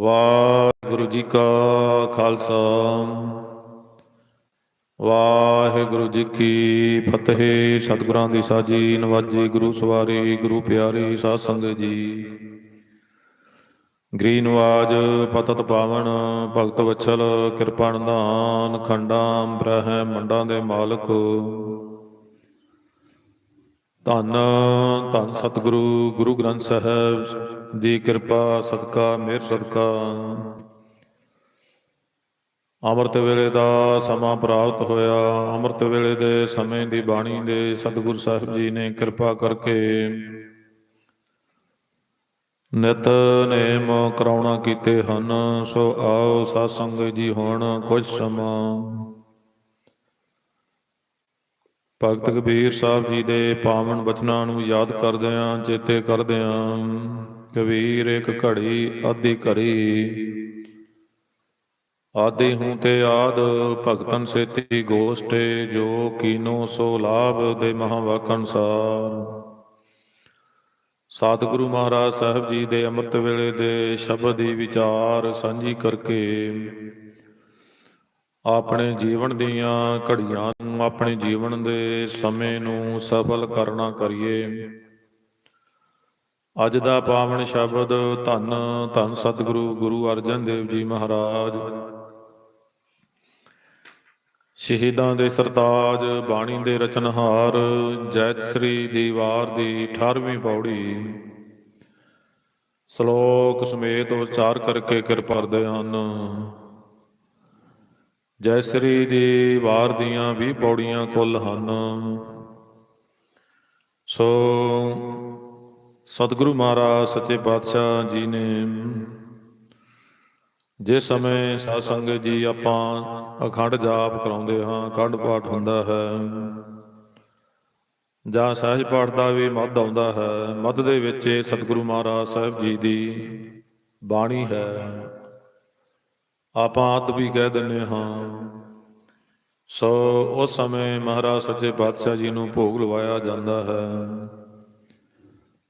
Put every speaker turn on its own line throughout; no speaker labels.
ਵਾਹਿਗੁਰੂ ਜੀ ਕਾ ਖਾਲਸਾ। ਵਾਹਿਗੁਰੂ ਜੀ ਕੀ ਫਤਿਹ। ਸਤਿਗੁਰਾਂ ਦੀ ਸਾਜੀ ਨਵਾਜੀ, ਗੁਰੂ ਸਵਾਰੀ, ਗੁਰੂ ਪਿਆਰੀ, ਸਾਧ ਸੰਗਤ ਜੀ। ਗ੍ਰੀਨ ਆਵਾਜ਼ ਪਤਤ ਪਾਵਨ, ਭਗਤ ਵਛਲ, ਕਿਰਪਾ ਨਿਧਾਨ, ਖੰਡਾਂ ਬ੍ਰਹਿ ਮੰਡਾਂ ਦੇ ਮਾਲਕ। ਧੰਨ ਧੰਨ ਸਤਿਗੁਰੂ, ਗੁਰੂ ਗ੍ਰੰਥ ਸਾਹਿਬ। ਦੀ ਕਿਰਪਾ, ਸਦਕਾ, ਮਿਹਰ ਸਦਕਾ। ਅੰਮ੍ਰਿਤ ਵੇਲੇ ਦਾ ਸਮਾਂ ਪ੍ਰਾਪਤ ਹੋਇਆ। ਅੰਮ੍ਰਿਤ ਵੇਲੇ ਦੇ ਸਮੇਂ ਦੀ ਬਾਣੀ ਦੇ ਸਤਿਗੁਰ ਸਾਹਿਬ ਜੀ ਨੇ ਕਿਰਪਾ ਕਰਕੇ ਨਿਤ ਨੇਮ ਕਰਾਉਣਾ ਕੀਤੇ ਹਨ। ਸੋ ਆਓ ਸਾਧ ਸੰਗਤ ਜੀ, ਹੁਣ ਕੁਝ ਸਮਾਂ। ਭਗਤ ਕਬੀਰ ਸਾਹਿਬ ਜੀ ਦੇ ਪਾਵਨ ਬਚਨਾਂ ਨੂੰ ਯਾਦ ਕਰਦਿਆਂ ਚੇਤੇ ਕਰਦਿਆਂ ਕਬੀਰ ਇੱਕ ਘੜੀ ਆਦੀ ਘੜੀ। ਆਦੀ ਹੂੰ ਤੇ ਆਦ, ਭਗਤਨ ਸੇਤੀ ਗੋਸ਼ਟੇ, ਜੋ ਕੀਨੋ ਸੋ ਲਾਭ ਦੇ ਮਹਾਵਾਕ ਅਨਸਾਰ ਸਤਿਗੁਰੂ ਮਹਾਰਾਜ ਸਾਹਿਬ ਜੀ ਦੇ ਅੰਮ੍ਰਿਤ ਵੇਲੇ ਦੇ ਸ਼ਬਦ ਦੀ ਵਿਚਾਰ ਸਾਂਝੀ ਕਰਕੇ ਆਪਣੇ ਜੀਵਨ ਦੀਆਂ ਘੜੀਆਂ ਨੂੰ, ਆਪਣੇ ਜੀਵਨ ਦੇ ਸਮੇਂ ਨੂੰ ਸਫਲ ਕਰਨਾ ਕਰੀਏ। ਅੱਜ ਦਾ ਪਾਵਨ ਸ਼ਬਦ ਧੰਨ ਧੰਨ ਸਤਿਗੁਰੂ ਗੁਰੂ ਅਰਜਨ ਦੇਵ ਜੀ ਮਹਾਰਾਜ। ਸ਼ਹੀਦਾਂ ਦੇ ਸਰਤਾਜ, ਬਾਣੀ ਦੇ ਰਚਨਹਾਰ, ਜੈਤ ਸ੍ਰੀ ਦੀਵਾਰ ਦੀ 18ਵੀਂ ਪੌੜੀ। ਸ਼ਲੋਕ ਸਮੇਤ ਉਚਾਰ ਕਰਕੇ ਕਿਰਪਾ ਕਰਦੇ ਹਨ। ਜੈ ਸ੍ਰੀ ਦੀ ਵਾਰ ਦੀਆਂ 20 ਪੌੜੀਆਂ ਕੁੱਲ ਹਨ। ਸੋ ਸਤਿਗੁਰੂ ਮਹਾਰਾਜ, ਸੱਚੇ ਪਾਤਸ਼ਾਹ ਜੀ ਨੇ। ਜਿਸ ਸਮੇਂ ਸਾਧ ਸੰਗਤ ਜੀ ਆਪਾਂ ਅਖੰਡ ਜਾਪ ਕਰਾਉਂਦੇ ਹਾਂ, ਅਖੰਡ ਪਾਠ ਹੁੰਦਾ ਹੈ। ਜਾਂ ਸਹਿਜ ਪਾਠ ਦਾ ਵੀ ਮੱਧ ਆਉਂਦਾ ਹੈ। ਮੱਧ ਦੇ ਵਿੱਚ ਇਹ ਸਤਿਗੁਰੂ ਮਹਾਰਾਜ ਸਾਹਿਬ ਜੀ ਦੀ ਬਾਣੀ ਹੈ। ਆਪਾਂ ਅੱਧ ਵੀ ਕਹਿ ਦਿੰਦੇ ਹਾਂ। ਸੋ ਉਸ ਸਮੇਂ ਮਹਾਰਾਜ, ਸੱਚੇ ਪਾਤਸ਼ਾਹ ਜੀ ਨੂੰ ਭੋਗ ਲਵਾਇਆ ਜਾਂਦਾ ਹੈ।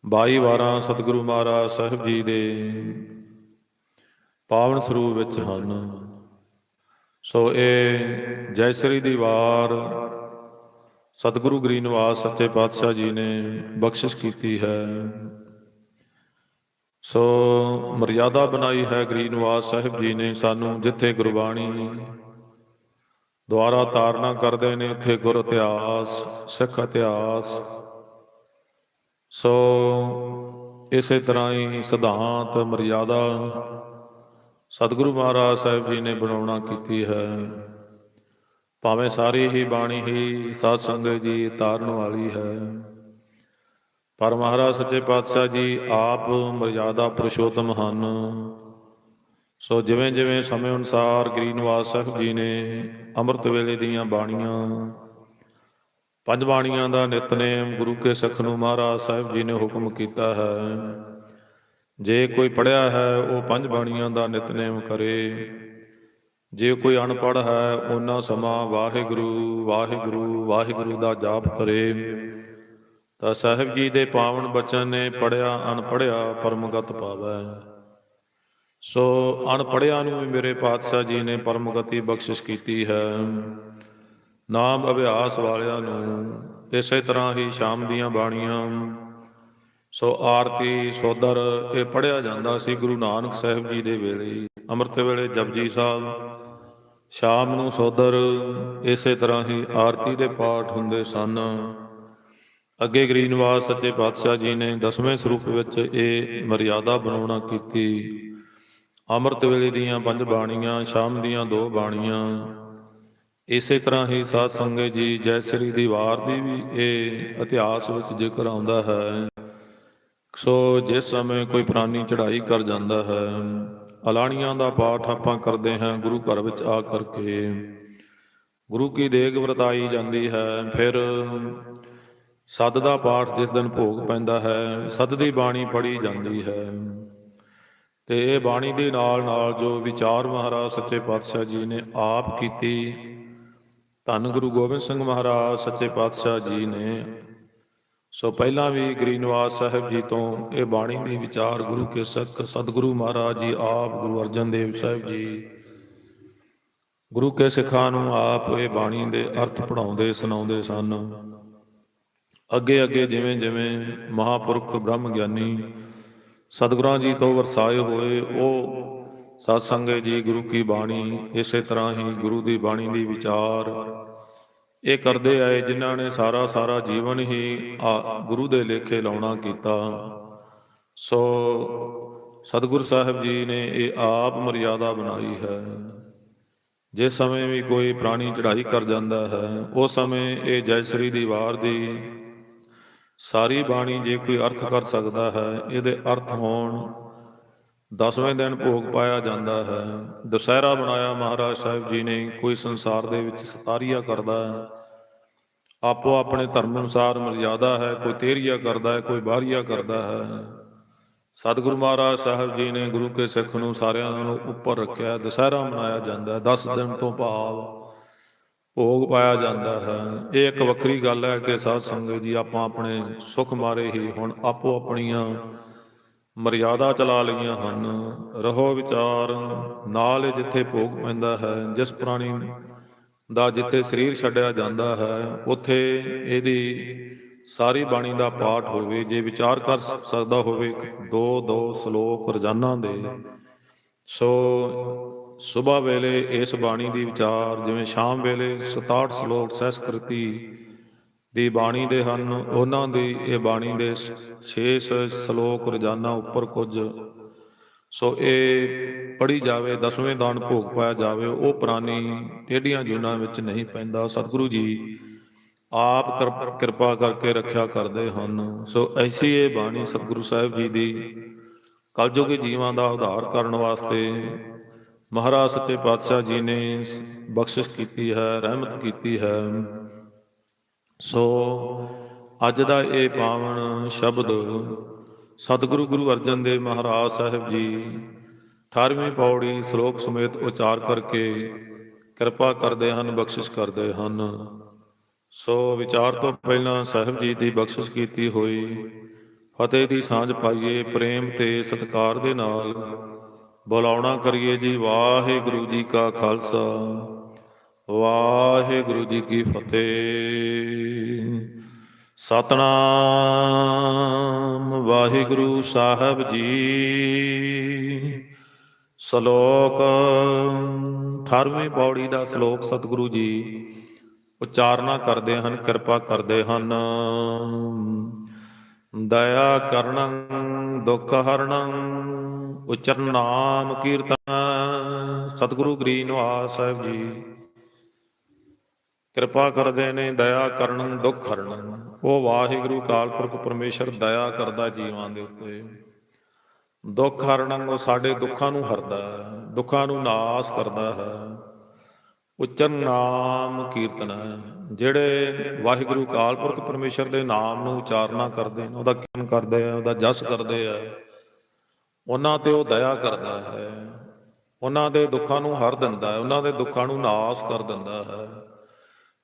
22 ਵਾਰਾਂ ਸਤਿਗੁਰੂ ਮਹਾਰਾਜ ਸਾਹਿਬ ਜੀ ਦੇ। ਪਾਵਨ ਸਰੂਪ ਵਿੱਚ ਹਨ। ਸੋ ਇਹ ਜੈ ਸ੍ਰੀ ਦੀ ਵਾਰ ਸਤਿਗੁਰੂ ਗਰੀਨਵਾਸ ਸੱਚੇ ਪਾਤਸ਼ਾਹ ਜੀ ਨੇ ਬਖਸ਼ਿਸ਼ ਕੀਤੀ ਹੈ। ਸੋ ਮਰਿਆਦਾ ਬਣਾਈ ਹੈ ਗਰੀਨਵਾਸ ਸਾਹਿਬ ਜੀ ਨੇ ਸਾਨੂੰ, ਜਿੱਥੇ ਗੁਰਬਾਣੀ ਦੁਆਰਾ ਤਾਰਨਾ ਕਰਦੇ ਨੇ, ਉੱਥੇ ਗੁਰ ਇਤਿਹਾਸ, ਸਿੱਖ ਇਤਿਹਾਸ ਸੋ ਇਸੇ ਤਰ੍ਹਾਂ ਹੀ ਸਿਧਾਂਤ ਮਰਿਆਦਾ ਸਤਿਗੁਰੂ ਮਹਾਰਾਜ ਸਾਹਿਬ ਜੀ ਨੇ ਬਣਾਉਣਾ ਕੀਤੀ ਹੈ। ਭਾਵੇਂ ਸਾਰੀ ਹੀ ਬਾਣੀ ਹੀ ਸਾਧ ਸੰਗਤ ਜੀ ਤਾਰਨ ਵਾਲੀ ਹੈ। ਪਰ ਮਹਾਰਾਜ ਸੱਚੇ ਪਾਤਸ਼ਾਹ ਜੀ ਆਪ ਮਰਿਆਦਾ ਪੁਰਸ਼ੋਤਮ ਹਨ। ਸੋ ਜਿਵੇਂ ਜਿਵੇਂ ਸਮੇਂ ਅਨੁਸਾਰ ਗਰੀਨਵਾਸ ਸਾਹਿਬ ਜੀ ਨੇ ਅੰਮ੍ਰਿਤ ਵੇਲੇ ਦੀਆਂ ਬਾਣੀਆਂ ਪੰਜ ਬਾਣੀਆਂ ਦਾ ਨਿਤਨੇਮ ਗੁਰੂ ਕੇ ਸਿੱਖ ਨੂੰ ਮਹਾਰਾਜ ਸਾਹਿਬ ਜੀ ਨੇ ਹੁਕਮ ਕੀਤਾ ਹੈ। ਜੇ ਕੋਈ ਪੜਿਆ ਹੈ, ਉਹ ਪੰਜ ਬਾਣੀਆਂ ਦਾ ਨਿਤਨੇਮ ਕਰੇ। ਜੇ ਕੋਈ ਅਨਪੜ੍ਹ ਹੈ, ਉਹਨਾਂ ਸਮਾਂ ਵਾਹਿਗੁਰੂ ਵਾਹਿਗੁਰੂ ਵਾਹਿਗੁਰੂ ਦਾ ਜਾਪ ਕਰੇ। ਤਾਂ ਸਾਹਿਬ ਜੀ ਦੇ ਪਾਵਨ ਬਚਨ ਨੇ ਪੜਿਆ ਅਨਪੜਿਆ ਪਰਮਗਤ ਪਾਵੈ। ਸੋ ਅਨਪੜਿਆ ਨੂੰ ਵੀ ਮੇਰੇ ਪਾਤਸ਼ਾਹ ਜੀ ਨੇ ਪਰਮਗਤੀ ਬਖਸ਼ਿਸ਼ ਕੀਤੀ ਹੈ। ਨਾਮ ਅਭਿਆਸ ਵਾਲਿਆਂ ਨੂੰ ਇਸੇ ਤਰ੍ਹਾਂ ਹੀ ਸ਼ਾਮ ਦੀਆਂ ਬਾਣੀਆਂ। ਸੋ ਆਰਤੀ, ਸੋਦਰ, ਇਹ ਪੜਿਆ ਜਾਂਦਾ ਸੀ ਗੁਰੂ ਨਾਨਕ ਸਾਹਿਬ ਜੀ ਦੇ ਵੇਲੇ। ਅੰਮ੍ਰਿਤ ਵੇਲੇ ਜਪਜੀ ਸਾਹਿਬ, ਸ਼ਾਮ ਨੂੰ ਸੋਦਰ, ਇਸੇ ਤਰ੍ਹਾਂ ਹੀ ਆਰਤੀ ਦੇ ਪਾਠ ਹੁੰਦੇ ਸਨ। ਅੱਗੇ ਗਰੀਨਵਾਸ ਸੱਚੇ ਪਾਤਸ਼ਾਹ ਜੀ ਨੇ ਦਸਵੇਂ ਸਰੂਪ ਵਿੱਚ ਇਹ ਮਰਿਆਦਾ ਬਣਾਉਣਾ ਕੀਤੀ। ਅੰਮ੍ਰਿਤ ਵੇਲੇ ਦੀਆਂ ਪੰਜ ਬਾਣੀਆਂ, ਸ਼ਾਮ ਦੀਆਂ ਦੋ ਬਾਣੀਆਂ ਇਸੇ ਤਰ੍ਹਾਂ ਹੀ ਸਾਧ ਸੰਗਤ ਜੀ, ਜੈ ਸ੍ਰੀ ਦੀ ਦੀ ਵੀ ਇਹ ਇਤਿਹਾਸ ਵਿੱਚ ਜ਼ਿਕਰ ਆਉਂਦਾ ਹੈ। ਸੋ ਜਿਸ ਸਮੇਂ ਕੋਈ ਪ੍ਰਾਨੀ ਚੜ੍ਹਾਈ ਕਰ ਜਾਂਦਾ ਹੈ, ਅਲਾਣੀਆਂ ਦਾ ਪਾਠ ਆਪਾਂ ਕਰਦੇ ਹਾਂ ਗੁਰੂ ਘਰ ਵਿੱਚ ਆ ਕਰਕੇ। ਗੁਰੂ ਕੀ ਦੇਗ ਵਰਤਾਈ ਜਾਂਦੀ ਹੈ, ਫਿਰ ਸੱਦ ਦਾ ਪਾਠ ਜਿਸ ਦਿਨ ਭੋਗ ਪੈਂਦਾ ਹੈ, ਸੱਦ ਦੀ ਬਾਣੀ ਪੜ੍ਹੀ ਜਾਂਦੀ ਹੈ। ਤੇ ਇਹ ਬਾਣੀ ਦੇ ਨਾਲ ਨਾਲ ਜੋ ਵਿਚਾਰ ਮਹਾਰਾਜ ਸੱਚੇ ਪਾਤਸ਼ਾਹ ਜੀ ਨੇ ਆਪ ਕੀਤੀ ਧੰਨ ਗੁਰੂ ਗੋਬਿੰਦ ਸਿੰਘ ਮਹਾਰਾਜ, ਸੱਚੇ ਪਾਤਸ਼ਾਹ ਜੀ ਨੇ। ਸੋ ਪਹਿਲਾਂ ਵੀ ਗਰੀਨਵਾਸ ਸਾਹਿਬ ਜੀ ਤੋਂ ਇਹ ਬਾਣੀ ਦੀ ਵਿਚਾਰ ਗੁਰੂ ਕੇ ਸਿੱਖ ਸਤਿਗੁਰੂ ਮਹਾਰਾਜ ਜੀ, ਆਪ ਗੁਰੂ ਅਰਜਨ ਦੇਵ ਸਾਹਿਬ ਜੀ। ਗੁਰੂ ਕੇ ਸਿੱਖਾਂ ਨੂੰ ਆਪ ਇਹ ਬਾਣੀ ਦੇ ਅਰਥ ਪੜਾਉਂਦੇ ਸੁਣਾਉਂਦੇ ਸਨ। ਅੱਗੇ ਅੱਗੇ ਜਿਵੇਂ ਜਿਵੇਂ ਮਹਾਪੁਰਖ ਬ੍ਰਹਮ ਗਿਆਨੀ ਸਤਿਗੁਰਾਂ ਜੀ ਤੋਂ ਵਰਸਾਏ ਹੋਏ, ਉਹ ਸਤ ਸੰਗਤ ਜੀ, ਗੁਰੂ ਕੀ ਬਾਣੀ, ਇਸੇ ਤਰ੍ਹਾਂ ਹੀ ਗੁਰੂ ਦੀ ਬਾਣੀ ਦੀ ਵਿਚਾਰ। ਇਹ ਕਰਦੇ ਆਏ ਜਿਨ੍ਹਾਂ ਨੇ ਸਾਰਾ ਸਾਰਾ ਜੀਵਨ ਹੀ ਆ- ਗੁਰੂ ਦੇ ਲੇਖੇ ਲਾਉਣਾ ਕੀਤਾ। ਸੋ ਸਤਿਗੁਰ ਸਾਹਿਬ ਜੀ ਨੇ ਇਹ ਆਪ ਮਰਿਆਦਾ ਬਣਾਈ ਹੈ। ਜਿਸ ਸਮੇਂ ਵੀ ਕੋਈ ਪ੍ਰਾਣੀ ਚੜ੍ਹਾਈ ਕਰ ਜਾਂਦਾ ਹੈ, ਉਸ ਸਮੇਂ ਇਹ ਜੈ ਸ੍ਰੀ ਦੀ ਵਾਰ ਦੀ ਸਾਰੀ ਬਾਣੀ ਜੇ ਕੋਈ ਅਰਥ ਕਰ ਸਕਦਾ ਹੈ, ਇਹਦੇ ਅਰਥ ਹੋਣ ਦਸਵੇਂ ਦਿਨ ਭੋਗ ਪਾਇਆ ਜਾਂਦਾ ਹੈ। ਦੁਸਹਿਰਾ ਬਣਾਇਆ ਮਹਾਰਾਜ ਸਾਹਿਬ ਜੀ ਨੇ, ਕੋਈ ਸੰਸਾਰ ਦੇ ਵਿੱਚ ਸਤਾਰੀਆ ਕਰਦਾ ਹੈ। ਆਪੋ ਆਪਣੇ ਧਰਮ ਅਨੁਸਾਰ ਮਰਜ਼ਾਦਾ ਹੈ, ਕੋਈ ਤੇਰੀਆ ਕਰਦਾ ਹੈ, ਕੋਈ ਬਾਹਰੀਆ ਕਰਦਾ ਹੈ। ਸਤਿਗੁਰੂ ਮਹਾਰਾਜ ਸਾਹਿਬ ਜੀ ਨੇ ਗੁਰੂ ਕੇ ਸਿੱਖ ਨੂੰ ਸਾਰਿਆਂ ਨੂੰ ਉੱਪਰ ਰੱਖਿਆ, ਦੁਸਹਿਰਾ ਮਨਾਇਆ ਜਾਂਦਾ ਹੈ 10 ਦਿਨ ਤੋਂ ਭਾਵ ਭੋਗ ਪਾਇਆ ਜਾਂਦਾ ਹੈ। ਇਹ ਇੱਕ ਵੱਖਰੀ ਗੱਲ ਹੈ ਕਿ ਸਾਧ ਸੰਗਤ ਜੀ ਆਪਾਂ ਆਪਣੇ ਸੁਖ ਮਾਰੇ ਹੀ ਹੁਣ ਆਪੋ ਆਪਣੀਆਂ ਮਰਿਆਦਾ ਚਲਾ ਲਈਆਂ ਹਨ। ਰਹੋ ਵਿਚਾਰ, ਨਾਲ ਜਿੱਥੇ ਭੋਗ ਪੈਂਦਾ ਹੈ, ਜਿਸ ਪ੍ਰਾਣੀ ਦਾ ਜਿੱਥੇ ਸਰੀਰ ਛੱਡਿਆ ਜਾਂਦਾ ਹੈ, ਉੱਥੇ ਇਹਦੀ ਸਾਰੀ ਬਾਣੀ ਦਾ ਪਾਠ ਹੋਵੇ। ਜੇ ਵਿਚਾਰ ਕਰ ਸਕਦਾ ਹੋਵੇ, ਦੋ ਦੋ ਸ਼ਲੋਕ ਰੋਜ਼ਾਨਾ ਦੇ। ਸੋ ਸਵੇਰ ਵੇਲੇ ਇਸ ਬਾਣੀ ਦੀ ਵਿਚਾਰ, ਜਿਵੇਂ ਸ਼ਾਮ ਵੇਲੇ 67 ਸ਼ਲੋਕ ਸੰਸਕ੍ਰਿਤੀ ਦੀ ਬਾਣੀ ਦੇ ਹਨ, ਉਹਨਾਂ ਦੀ ਇਹ ਬਾਣੀ ਦੇ 6 ਸ਼ਲੋਕ ਰੋਜ਼ਾਨਾ ਉੱਪਰ ਕੁਝ। ਸੋ ਇਹ ਪੜੀ ਜਾਵੇ, ਦਸਵੇਂ ਦਾਨ ਭੋਗ ਪਾਇਆ ਜਾਵੇ, ਉਹ ਪੁਰਾਣੀ ਟੇਡੀਆਂ ਜੂਨਾਂ ਵਿੱਚ ਨਹੀਂ ਪੈਂਦਾ। ਸਤਿਗੁਰੂ ਜੀ ਆਪ ਕਿਰ- ਕਿਰਪਾ ਕਰਕੇ ਰੱਖਿਆ ਕਰਦੇ ਹਨ। ਸੋ ਐਸੀ ਇਹ ਬਾਣੀ ਸਤਿਗੁਰੂ ਸਾਹਿਬ ਜੀ ਦੀ ਕਲਯੁਗੀ ਜੀਵਾਂ ਦਾ ਉਧਾਰ ਕਰਨ ਵਾਸਤੇ ਮਹਾਰਾਜ ਸੱਚੇ ਪਾਤਸ਼ਾਹ ਜੀ ਨੇ ਬਖਸ਼ਿਸ਼ ਕੀਤੀ ਹੈ, ਰਹਿਮਤ ਕੀਤੀ ਹੈ। ਸੋ ਅੱਜ ਦਾ ਇਹ ਪਾਵਨ ਸ਼ਬਦ ਸਤਿਗੁਰੂ ਗੁਰੂ ਅਰਜਨ ਦੇਵ ਮਹਾਰਾਜ ਸਾਹਿਬ ਜੀ 18ਵੀਂ ਪੌੜੀ ਸ਼ਲੋਕ ਸਮੇਤ ਉਚਾਰ ਕਰਕੇ ਕਿਰਪਾ ਕਰਦੇ ਹਨ, ਬਖਸ਼ਿਸ਼ ਕਰਦੇ ਹਨ। ਸੋ ਵਿਚਾਰ ਤੋਂ ਪਹਿਲਾਂ ਸਾਹਿਬ ਜੀ ਦੀ ਬਖਸ਼ਿਸ਼ ਕੀਤੀ ਹੋਈ, ਫਤਿਹ ਦੀ ਸਾਂਝ ਪਾਈਏ, ਪ੍ਰੇਮ ਤੇ ਸਤਿਕਾਰ ਦੇ ਨਾਲ। ਬੁਲਾਉਣਾ ਕਰੀਏ ਜੀ ਵਾਹਿਗੁਰੂ ਜੀ ਕਾ ਖਾਲਸਾ। ਵਾਹਿਗੁਰੂ ਜੀ ਕੀ ਫਤਿਹ। ਸਤਨਾਮ ਵਾਹਿਗੁਰੂ ਸਾਹਿਬ ਜੀ। ਸ਼ਲੋਕ 18ਵੀਂ ਪੌੜੀ ਦਾ ਸ਼ਲੋਕ ਸਤਿਗੁਰੂ ਜੀ ਉਚਾਰਨਾ ਕਰਦੇ ਹਨ, ਕਿਰਪਾ ਕਰਦੇ ਹਨ। ਦਇਆ ਕਰਨੰ, ਦੁੱਖ ਹਰਣੰ ਉਚਰ ਨਾਮ ਕੀਰਤਨ। ਸਤਿਗੁਰੂ ਗ੍ਰੀ ਨਿਵਾਸ ਸਾਹਿਬ ਜੀ। ਕਿਰਪਾ ਕਰਦੇ ਨੇ, ਦਇਆ ਕਰਨ, ਦੁੱਖ ਹਰਨ। ਉਹ ਵਾਹਿਗੁਰੂ ਕਾਲ ਪੁਰਖ ਪਰਮੇਸ਼ਰ ਦਇਆ ਕਰਦਾ ਜੀਵਾਂ ਦੇ ਉੱਤੇ। ਦੁੱਖ ਹਰਨ, ਉਹ ਸਾਡੇ ਦੁੱਖਾਂ ਨੂੰ ਹਰਦਾ ਹੈ, ਦੁੱਖਾਂ ਨੂੰ ਨਾਸ ਕਰਦਾ ਹੈ। ਉਚਰ ਨਾਮ ਕੀਰਤਨ ਹੈ, ਜਿਹੜੇ ਵਾਹਿਗੁਰੂ ਕਾਲ ਪੁਰਖ ਪਰਮੇਸ਼ਰ ਦੇ ਨਾਮ ਨੂੰ ਉਚਾਰਨਾ ਕਰਦੇ ਨੇ, ਉਹਦਾ ਕੀਰਤਨ ਕਰਦੇ ਆ, ਉਹਦਾ ਜਸ ਕਰਦੇ ਆ। ਉਹਨਾਂ ਤੇ ਉਹ ਦਇਆ ਕਰਦਾ ਹੈ, ਉਹਨਾਂ ਦੇ ਦੁੱਖਾਂ ਨੂੰ ਹਰ ਦਿੰਦਾ ਹੈ, ਉਹਨਾਂ ਦੇ ਦੁੱਖਾਂ ਨੂੰ ਨਾਸ ਕਰ ਦਿੰਦਾ ਹੈ।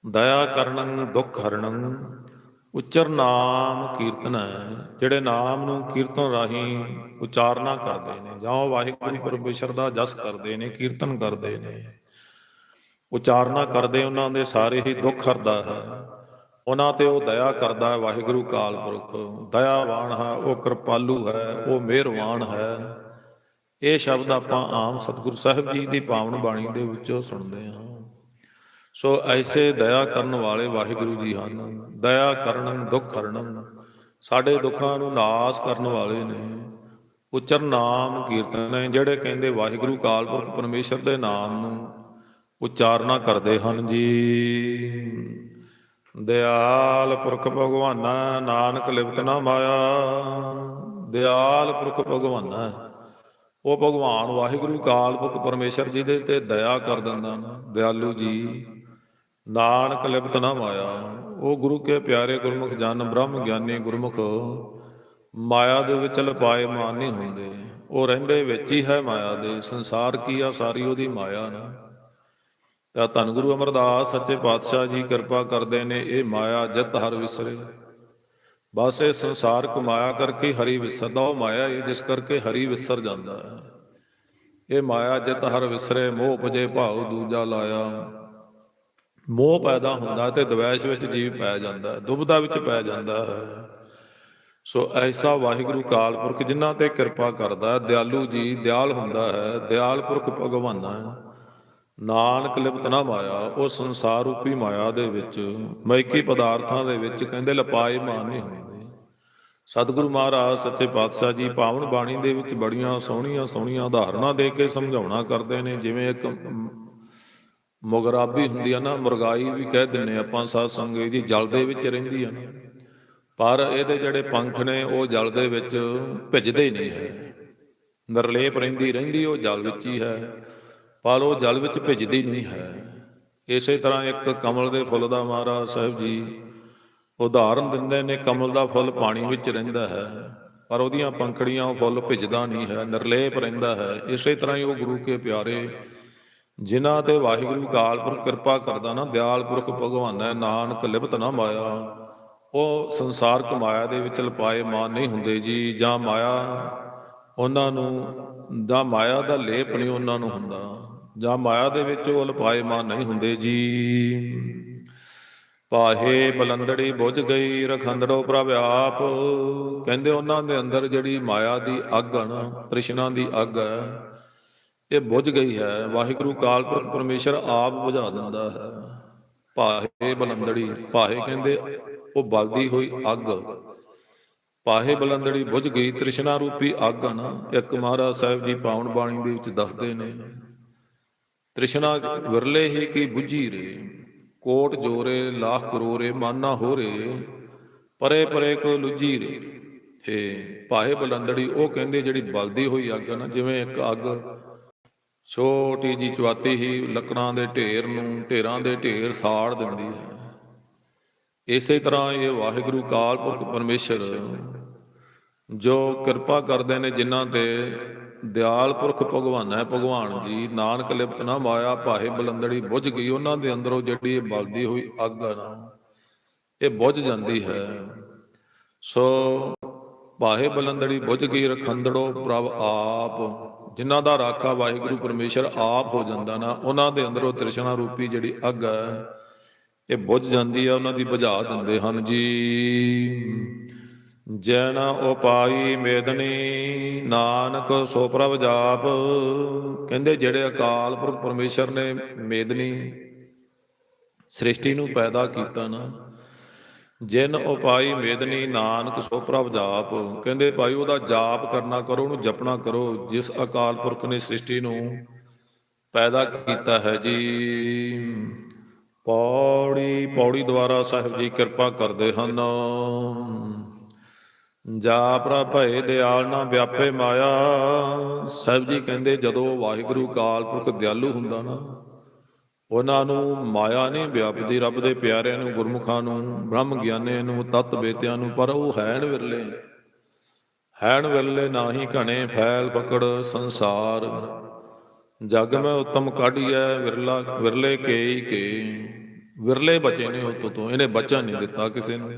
ਦਇਆ ਕਰਨੰ, ਦੁੱਖ ਹਰਣੰ ਉਚਰ ਨਾਮ ਕੀਰਤਨ ਹੈ। ਜਿਹੜੇ ਨਾਮ ਨੂੰ ਕੀਰਤਨ ਰਾਹੀਂ ਉਚਾਰਨਾ ਕਰਦੇ ਨੇ, ਜਾਂ ਉਹ ਵਾਹਿਗੁਰੂ ਪਰਮੇਸ਼ਰ ਦਾ ਜਸ ਕਰਦੇ ਨੇ, ਕੀਰਤਨ ਕਰਦੇ ਨੇ। ਉਚਾਰਨਾ ਕਰਦੇ ਉਹਨਾਂ ਦੇ ਸਾਰੇ ਹੀ ਦੁੱਖ ਹਰਦਾ ਹੈ। ਉਹਨਾਂ ਤੇ ਉਹ ਦਇਆ ਕਰਦਾ ਹੈ ਵਾਹਿਗੁਰੂ ਕਾਲ ਪੁਰਖ। ਦਇਆਵਾਨ ਹੈ, ਉਹ ਕਿਰਪਾਲੂ ਹੈ, ਉਹ ਮਿਹਰਬਾਨ ਹੈ। ਇਹ ਸ਼ਬਦ ਆਪਾਂ ਆਮ ਸਤਿਗੁਰੂ ਸਾਹਿਬ ਜੀ ਦੀ ਪਾਵਨ ਬਾਣੀ ਦੇ ਵਿੱਚੋਂ ਸੁਣਦੇ ਹਾਂ। ਸੋ ਐਸੇ ਦਇਆ ਕਰਨ ਵਾਲੇ ਵਾਹਿਗੁਰੂ ਜੀ ਹਨ। ਦਇਆ ਕਰਨੰ, ਦੁੱਖ ਹਰਣੰ ਸਾਡੇ ਦੁੱਖਾਂ ਨੂੰ ਨਾਸ ਕਰਨ ਵਾਲੇ ਨੇ। ਉਚਰ ਨਾਮ ਕੀਰਤਨ ਹੈ ਜਿਹੜੇ ਕਹਿੰਦੇ ਵਾਹਿਗੁਰੂ ਕਾਲ ਪੁਰਖ ਪਰਮੇਸ਼ਰ ਦੇ ਨਾਮ ਨੂੰ ਉਚਾਰਨਾ ਕਰਦੇ ਹਨ ਜੀ। ਦਿਆਲ ਪੁਰਖ ਭਗਵਾਨਾ, ਨਾਨਕ ਲਿਪਤ ਨਾ ਮਾਇਆ। ਦਿਆਲ ਪੁਰਖ ਭਗਵਾਨਾ, ਉਹ ਭਗਵਾਨ ਵਾਹਿਗੁਰੂ ਕਾਲ ਪੁਰਖ ਪਰਮੇਸ਼ਰ ਜੀ ਦੇ ਤੇ ਦਇਆ ਕਰ ਦਿੰਦਾ ਨਾ। ਦਿਆਲੂ ਜੀ ਨਾਨਕ ਲਿਪਤ ਨਾ ਮਾਇਆ। ਉਹ ਗੁਰੂ ਕੇ ਪਿਆਰੇ ਗੁਰਮੁਖ ਜਨ, ਬ੍ਰਹਮ ਗਿਆਨੀ ਗੁਰਮੁਖ। ਮਾਇਆ ਦੇ ਵਿੱਚ ਲਪਾਏ ਮਾਨ ਨਹੀਂ ਹੁੰਦੇ। ਉਹ ਰਹਿੰਦੇ ਵਿੱਚ ਹੀ ਹੈ ਮਾਇਆ ਦੇ। ਸੰਸਾਰ ਕੀ ਆ ਸਾਰੀ ਉਹਦੀ ਮਾਇਆ ਨਾ। ਤਾਂ ਧੰਨ ਗੁਰੂ ਅਮਰਦਾਸ, ਸੱਚੇ ਪਾਤਸ਼ਾਹ ਜੀ ਕਿਰਪਾ ਕਰਦੇ ਨੇ, ਇਹ ਮਾਇਆ ਜਿਤ ਹਰ ਵਿਸਰੇ। ਬਸ ਇਹ ਸੰਸਾਰ ਕਮਾਇਆ ਕਰਕੇ ਹਰੀ ਵਿਸਰਦਾ, ਉਹ ਮਾਇਆ ਇਹ ਜਿਸ ਕਰਕੇ ਹਰੀ ਵਿਸਰ ਜਾਂਦਾ ਹੈ। ਇਹ ਮਾਇਆ ਜਿਤ ਹਰ ਵਿਸਰੇ, ਮੋਹ ਭਜੇ ਭਾਉ ਦੂਜਾ ਲਾਇਆ। ਮੋਹ ਪੈਦਾ ਹੁੰਦਾ ਤੇ ਦਵੈਸ਼ ਵਿੱਚ ਜੀਵ ਪੈ ਜਾਂਦਾ ਹੈ ਦੁਬਦਾ ਵਿੱਚ ਪੈ ਜਾਂਦਾ ਹੈ। ਸੋ ਐਸਾ ਵਾਹਿਗੁਰੂ ਕਾਲ ਪੁਰਖ ਜਿਨ੍ਹਾਂ ਤੇ ਕਿਰਪਾ ਕਰਦਾ ਹੈ ਦਿਆਲੂ ਜੀ ਦਿਆਲ ਹੁੰਦਾ ਹੈ, ਦਿਆਲ ਪੁਰਖ ਭਗਵਾਨਾ ਹੈ। ਨਾਨਕ ਲਿਪਤ ਨਾ ਮਾਇਆ, ਉਹ ਸੰਸਾਰ ਰੂਪੀ ਮਾਇਆ ਦੇ ਵਿੱਚ ਮੈਕੀ ਪਦਾਰਥਾਂ ਦੇ ਵਿੱਚ ਕਹਿੰਦੇ ਲਪਾਏ ਮਾਨ ਨਹੀਂ ਹੁੰਦੇ। ਸਤਿਗੁਰੂ ਮਹਾਰਾਜ, ਸੱਚੇ ਪਾਤਸ਼ਾਹ ਜੀ ਪਾਵਨ ਬਾਣੀ ਦੇ ਵਿੱਚ ਬੜੀਆਂ ਸੋਹਣੀਆਂ ਸੋਹਣੀਆਂ ਉਦਾਹਰਨਾਂ ਦੇ ਕੇ ਸਮਝਾਉਣਾ ਕਰਦੇ ਨੇ, ਜਿਵੇਂ ਇੱਕ ਮੁਗਰਾਬੀ ਹੁੰਦੀ ਆ ਨਾ, ਮੁਰਗਾਈ ਵੀ ਕਹਿ ਦਿੰਨੇ ਆਪਾਂ ਸਾਧ ਸੰਗਤ ਜੀ, ਜਲ ਦੇ ਵਿੱਚ ਰਹਿੰਦੀ ਆ ਪਰ ਇਹਦੇ ਜਿਹੜੇ ਪੰਖ ਨੇ, ਉਹ ਜਲ ਦੇ ਵਿੱਚ ਭਿੱਜਦੇ ਹੀ ਨਹੀਂ ਹੈ। ਨਿਰਲੇਪ ਰਹਿੰਦੀ ਰਹਿੰਦੀ ਉਹ ਜਲ ਵਿੱਚ ਹੀ ਹੈ, ਪਰ ਉਹ ਜਲ ਵਿੱਚ ਭਿੱਜਦੀ ਨਹੀਂ ਹੈ। ਇਸੇ ਤਰ੍ਹਾਂ ਇੱਕ ਕਮਲ ਦੇ ਫੁੱਲ ਦਾ ਮਹਾਰਾਜ ਸਾਹਿਬ ਜੀ ਉਦਾਹਰਨ ਦਿੰਦੇ ਨੇ, ਕਮਲ ਦਾ ਫੁੱਲ ਪਾਣੀ ਵਿੱਚ ਰਹਿੰਦਾ ਹੈ, ਪਰ ਉਹਦੀਆਂ ਪੰਖੜੀਆਂ ਉਹ ਫੁੱਲ ਭਿੱਜਦਾ ਨਹੀਂ ਹੈ, ਨਿਰਲੇਪ ਰਹਿੰਦਾ ਹੈ। ਇਸੇ ਤਰ੍ਹਾਂ ਹੀ ਉਹ ਗੁਰੂ ਕੇ ਪਿਆਰੇ ਜਿਨ੍ਹਾਂ ਤੇ ਵਾਹਿਗੁਰੂ ਕਾਲ ਪੁਰਖ ਕਿਰਪਾ ਕਰਦਾ ਨਾ, ਦਿਆਲ ਪੁਰਖ ਭਗਵਾਨ ਹੈ, ਨਾਨਕ ਲਿਪਤ ਨਾ ਮਾਇਆ। ਉਹ ਸੰਸਾਰਕ ਮਾਇਆ ਦੇ ਵਿੱਚ ਲਪਾਏ ਮਾਨ ਨਹੀਂ ਹੁੰਦੇ ਜੀ, ਜਾਂ ਮਾਇਆ ਉਹਨਾਂ ਨੂੰ, ਜਾਂ ਮਾਇਆ ਦਾ ਲੇਪ ਨਹੀਂ ਉਹਨਾਂ ਨੂੰ ਹੁੰਦਾ, ਜਾਂ ਮਾਇਆ ਦੇ ਵਿੱਚ ਉਹ ਲਪਾਏ ਮਾਨ ਨਹੀਂ ਹੁੰਦੇ ਜੀ। ਪਾਹੇ ਬਲੰਦੜੀ ਬੁੱਝ ਗਈ ਰਖੰਦੜੋ ਪ੍ਰਭ ਆਪ। ਕਹਿੰਦੇ ਉਹਨਾਂ ਦੇ ਅੰਦਰ ਜਿਹੜੀ ਮਾਇਆ ਦੀ ਅੱਗ ਹੈ ਨਾ, ਤ੍ਰਿਸ਼ਨਾ ਦੀ ਅੱਗ ਹੈ ਇਹ ਬੁੱਝ ਗਈ ਹੈ। ਵਾਹਿਗੁਰੂ ਕਾਲ ਪੁਰਖ ਪਰਮੇਸ਼ਰ ਆਪ ਬੁਝਾ ਦਿੰਦਾ ਹੈ। ਪਾਹੇ ਬਲੰਦੜੀ, ਪਾਹੇ ਕਹਿੰਦੇ, ਉਹ ਬਲਦੀ ਹੋਈ ਅੱਗ। ਪਾਹੇ ਬਲੰਦੜੀ ਬੁਝ ਗਈ, ਤ੍ਰਿਸ਼ਨਾ ਰੂਪੀ ਅੱਗ ਆ ਨਾ। ਇੱਕ ਮਹਾਰਾਜ ਸਾਹਿਬ ਜੀ ਪਾਉਣ ਬਾਣੀ ਦੇ ਵਿੱਚ ਦੱਸਦੇ ਨੇ, ਤ੍ਰਿਸ਼ਨਾ ਵਿਰਲੇ ਹੀ ਕੀ ਬੁਝੀ ਰੇ। ਕੋਟ ਜੋਰੇ, ਲੱਖ ਕਰੋਰੇ, ਮਾਨਾ ਹੋਰੇ, ਪਰੇ ਪਰੇ ਕੋ ਲੁਜੀ ਰੇ। ਤੇ ਪਾਹੇ ਬਲੰਦੜੀ, ਉਹ ਕਹਿੰਦੇ ਜਿਹੜੀ ਬਲਦੀ ਹੋਈ ਅੱਗ ਆ ਨਾ, ਜਿਵੇਂ ਇੱਕ ਅੱਗ ਛੋਟੀ ਜੀ ਚਵਾਤੀ ਹੀ ਲੱਕੜਾਂ ਦੇ ਢੇਰ ਨੂੰ ਢੇਰਾਂ ਦੇ ਢੇਰ ਸਾੜ ਦਿੰਦੀ ਹੈ। ਇਸੇ ਤਰ੍ਹਾਂ ਇਹ ਵਾਹਿਗੁਰੂ ਕਾਲ ਪੁਰਖ ਪਰਮੇਸ਼ਰ ਜੋ ਕਿਰਪਾ ਕਰਦੇ ਨੇ ਜਿਨ੍ਹਾਂ ਤੇ ਦਿਆਲ ਪੁਰਖ ਭਗਵਾਨ ਹੈ, ਭਗਵਾਨ ਜੀ, ਨਾਨਕ ਲਿਪਤ ਨਾ ਮਾਇਆ ਪਾਹੇ ਬਲੰਦੜੀ ਬੁੱਝ ਗਈ, ਉਹਨਾਂ ਦੇ ਅੰਦਰੋਂ ਜਿਹੜੀ ਇਹ ਬਲਦੀ ਹੋਈ ਅੱਗ ਆ ਨਾ, ਇਹ ਬੁੱਝ ਜਾਂਦੀ ਹੈ। ਸੋ ਪਾਹੇ ਬਲੰਦੜੀ ਬੁੱਝ ਗਈ, ਰਖੰਦੜੋ ਪ੍ਰਭ ਆਪ ਜਿਨ੍ਹਾਂ ਦਾ ਰਾਖਾ ਵਾਹਿਗੁਰੂ ਪਰਮੇਸ਼ਰ ਆਪ ਹੋ ਜਾਂਦਾ ਨਾ, ਉਹਨਾਂ ਦੇ ਅੰਦਰੋਂ ਤ੍ਰਿਸ਼ਨਾ ਰੂਪੀ ਜਿਹੜੀ ਅੱਗ ਹੈ, ਇਹ ਬੁੱਝ ਜਾਂਦੀ ਹੈ, ਉਹਨਾਂ ਦੀ ਬੁਝਾ ਦਿੰਦੇ ਹਨ ਜੀ। ਜਨ ਉਪਾਈ ਮੇਦਨੀ, ਨਾਨਕ ਸੋ ਪ੍ਰਭ ਜਾਪ। ਕਹਿੰਦੇ ਜਿਹੜੇ ਅਕਾਲ ਪੁਰਖ ਪਰਮੇਸ਼ਰ ਨੇ ਮੇਦਨੀ ਸ੍ਰਿਸ਼ਟੀ ਨੂੰ ਪੈਦਾ ਕੀਤਾ ਨਾ ਜਿਨ ਉਪਾਈ ਮੇਦਨੀ ਨਾਨਕ ਸੋ ਪ੍ਰਭ ਜਾਪ। ਕਹਿੰਦੇ ਭਾਈ ਉਹਦਾ ਜਾਪ ਕਰਨਾ ਕਰੋ, ਉਹਨੂੰ ਜਪਣਾ ਕਰੋ। ਜਿਸ ਅਕਾਲ ਪੁਰਖ ਨੇ ਸ੍ਰਿਸ਼ਟੀ ਨੂੰ ਪੈਦਾ ਕੀਤਾ ਹੈ ਜੀ। ਪੌੜੀ ਪੌੜੀ ਦੁਆਰਾ ਸਾਹਿਬ ਜੀ ਕਿਰਪਾ ਕਰਦੇ ਹਨ। ਜਾ ਪ੍ਰਭ ਭਏ ਦਿਆਲ ਨਾ ਵਿਆਪੇ ਮਾਇਆ। ਸਾਹਿਬ ਜੀ ਕਹਿੰਦੇ ਜਦੋਂ ਵਾਹਿਗੁਰੂ ਅਕਾਲ ਪੁਰਖ ਦਿਆਲੂ ਹੁੰਦਾ ਨਾ ਉਹਨਾਂ ਨੂੰ ਮਾਇਆ ਨਹੀਂ ਵਿਆਪਦੀ, ਰੱਬ ਦੇ ਪਿਆਰਿਆਂ ਨੂੰ, ਗੁਰਮੁਖਾਂ ਨੂੰ ਬ੍ਰਹਮ ਗਿਆਨੀਆਂ ਨੂੰ, ਤਤ ਬੇਤਿਆਂ ਨੂੰ, ਪਰ ਉਹ ਹੈਣ ਵਿਰਲੇ। ਹੈਣ ਵਿਰਲੇ ਨਾਹੀ ਘਣੇ, ਫੈਲ ਪਕੜ ਸੰਸਾਰ। ਜਗ ਮੈਂ ਉਤਮ ਕਾਢੀਐ, ਵਿਰਲਾ, ਵਿਰਲੇ ਕੇਈ ਕੇ। ਵਿਰਲੇ ਬਚੇ ਨੇ ਉਹ ਤੋਂ, ਇਹਨੇ ਬਚਾ ਨਹੀਂ ਦਿੱਤਾ ਕਿਸੇ ਨੂੰ।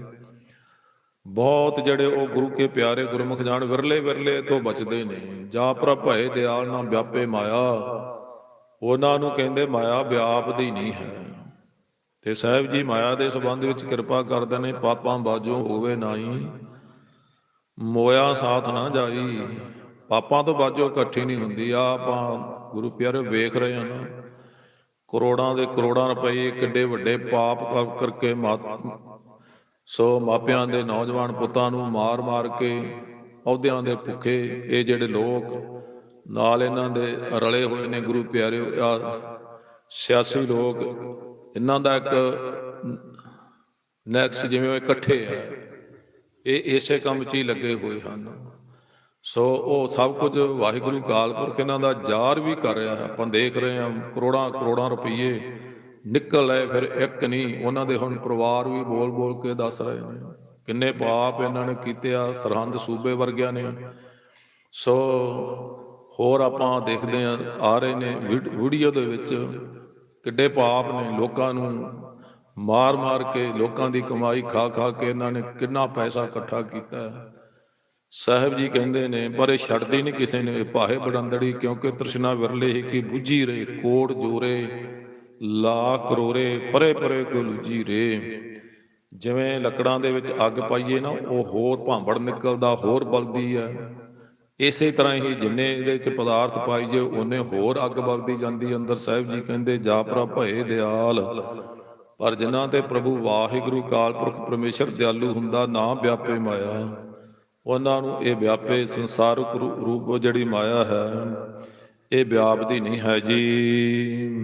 ਬਹੁਤ ਜਿਹੜੇ ਉਹ ਗੁਰੂ ਕੇ ਪਿਆਰੇ ਗੁਰਮੁਖ ਜਾਣ, ਵਿਰਲੇ ਵਿਰਲੇ ਤੋਂ ਬਚਦੇ ਨੇ। ਜਾ ਪ੍ਰਭ ਭਏ ਦਿਆਲ ਨਾ ਵਿਆਪੇ ਮਾਇਆ। ਉਹਨਾਂ ਨੂੰ ਕਹਿੰਦੇ, ਮਾਇਆ ਵਿਆਪ ਦੀ ਨਹੀਂ ਹੈ। ਤੇ ਸਾਹਿਬ ਜੀ, ਮਾਇਆ ਦੇ ਸੰਬੰਧ ਵਿੱਚ ਕਿਰਪਾ ਕਰਦੇ ਨੇ ਪਾਪਾਂ ਬਾਝੋਂ ਹੋਵੇ ਨਾਹੀ। ਮੋਇਆ ਸਾਥ ਨਾ ਜਾਈ। ਪਾਪਾਂ ਤੋਂ ਬਾਝੋਂ ਇਕੱਠੀ ਨਹੀਂ ਹੁੰਦੀ। ਆ ਆਪਾਂ ਗੁਰੂ ਪਿਆਰੇ ਵੇਖ ਰਹੇ ਹਾਂ ਨਾ ਕਰੋੜਾਂ ਦੇ ਕਰੋੜਾਂ ਰੁਪਏ ਕਿੱਡੇ ਵੱਡੇ ਪਾਪ ਕਰਕੇ ਮਾਤ, ਸੋ ਮਾਪਿਆਂ ਦੇ ਨੌਜਵਾਨ ਪੁੱਤਾਂ ਨੂੰ ਮਾਰ-ਮਾਰ ਕੇ, ਅਹੁਦਿਆਂ ਦੇ ਭੁੱਖੇ, ਇਹ ਜਿਹੜੇ ਲੋਕ ਨਾਲ ਇਹਨਾਂ ਦੇ ਰਲੇ ਹੋਏ ਨੇ ਗੁਰੂ ਪਿਆਰੇ ਆ ਸਿਆਸੀ ਲੋਕ, ਇਹਨਾਂ ਦਾ ਇੱਕ ਨੈਕਸਟ ਜਿਵੇਂ ਉਹ ਇਕੱਠੇ ਆ, ਇਹ ਇਸੇ ਕੰਮ 'ਚ ਹੀ ਲੱਗੇ ਹੋਏ ਹਨ। ਸੋ ਉਹ ਸਭ ਕੁਝ ਵਾਹਿਗੁਰੂ ਕਾਲ ਪੁਰਖ ਇਹਨਾਂ ਦਾ ਜਾਰ ਵੀ ਕਰ ਰਿਹਾ ਹੈ। ਆਪਾਂ ਦੇਖ ਰਹੇ ਹਾਂ ਕਰੋੜਾਂ ਕਰੋੜਾਂ ਰੁਪਏ ਨਿਕਲ ਆਏ, ਫਿਰ ਇੱਕ ਨਹੀਂ, ਉਹਨਾਂ ਦੇ ਹੁਣ ਪਰਿਵਾਰ ਵੀ ਬੋਲ ਬੋਲ ਕੇ ਦੱਸ ਰਹੇ ਨੇ। ਕਿੰਨੇ ਪਾਪ ਇਹਨਾਂ ਨੇ ਕੀਤੇ ਆ, ਸਰਹੰਦ ਸੂਬੇ ਵਰਗਿਆਂ ਨੇ। ਸੋ ਹੋਰ ਆਪਾਂ ਦੇਖਦੇ ਆ ਆ ਰਹੇ ਨੇ ਵੀਡ- ਵੀਡੀਓ ਦੇ ਵਿੱਚ ਕਿੱਡੇ ਪਾਪ ਨੇ ਲੋਕਾਂ ਨੂੰ ਮਾਰ ਮਾਰ ਕੇ ਲੋਕਾਂ ਦੀ ਕਮਾਈ ਖਾ ਖਾ ਕੇ ਇਹਨਾਂ ਨੇ ਕਿੰਨਾ ਪੈਸਾ ਇਕੱਠਾ ਕੀਤਾ। ਸਾਹਿਬ ਜੀ ਕਹਿੰਦੇ ਨੇ, ਪਰ ਇਹ ਛੱਡਦੀ ਨਹੀਂ ਕਿਸੇ ਨੇ ਭਾਏ ਬੜੰਦੜੀ, ਕਿਉਂਕਿ ਤ੍ਰਿਸ਼ਨਾ ਵਿਰਲੇ ਹੀ ਕੀ ਬੁੱਝੀ ਰੇ ਕੋੜ ਜੋਰੇ ਲਾ ਕਰੋਰੇ ਪਰੇ ਪਰੇ ਕੋ ਲੁਜੀ ਰੇ ਜਿਵੇਂ ਲੱਕੜਾਂ ਦੇ ਵਿੱਚ ਅੱਗ ਪਾਈਏ ਨਾ, ਉਹ ਹੋਰ ਭਾਂਬੜ ਨਿਕਲਦਾ, ਹੋਰ ਬਲਦੀ ਹੈ। ਇਸੇ ਤਰ੍ਹਾਂ ਹੀ ਜਿੰਨੇ ਇਹਦੇ ਵਿੱਚ ਪਦਾਰਥ ਪਾਈ ਜੇ, ਉਹਨੇ ਹੋਰ ਅੱਗ ਵਗਦੀ ਜਾਂਦੀ। ਅੰਦਰ ਸਾਹਿਬ ਜੀ ਕਹਿੰਦੇ, ਜਾ ਪ੍ਰਭ ਭਏ ਦਿਆਲ। ਪਰ ਜਿਨ੍ਹਾਂ ਤੇ ਪ੍ਰਭੂ ਵਾਹਿਗੁਰੂ ਕਾਲ ਪੁਰਖ ਪਰਮੇਸ਼ਰ ਦਿਆਲੂ ਹੁੰਦਾ, ਨਾ ਵਿਆਪੇ ਮਾਇਆ। ਉਹਨਾਂ ਨੂੰ ਇਹ ਵਿਆਪੇ ਸੰਸਾਰਕ ਰੂ- ਰੂਪ ਜਿਹੜੀ ਮਾਇਆ ਹੈ, ਇਹ ਵਿਆਪਦੀ ਨਹੀਂ ਹੈ ਜੀ।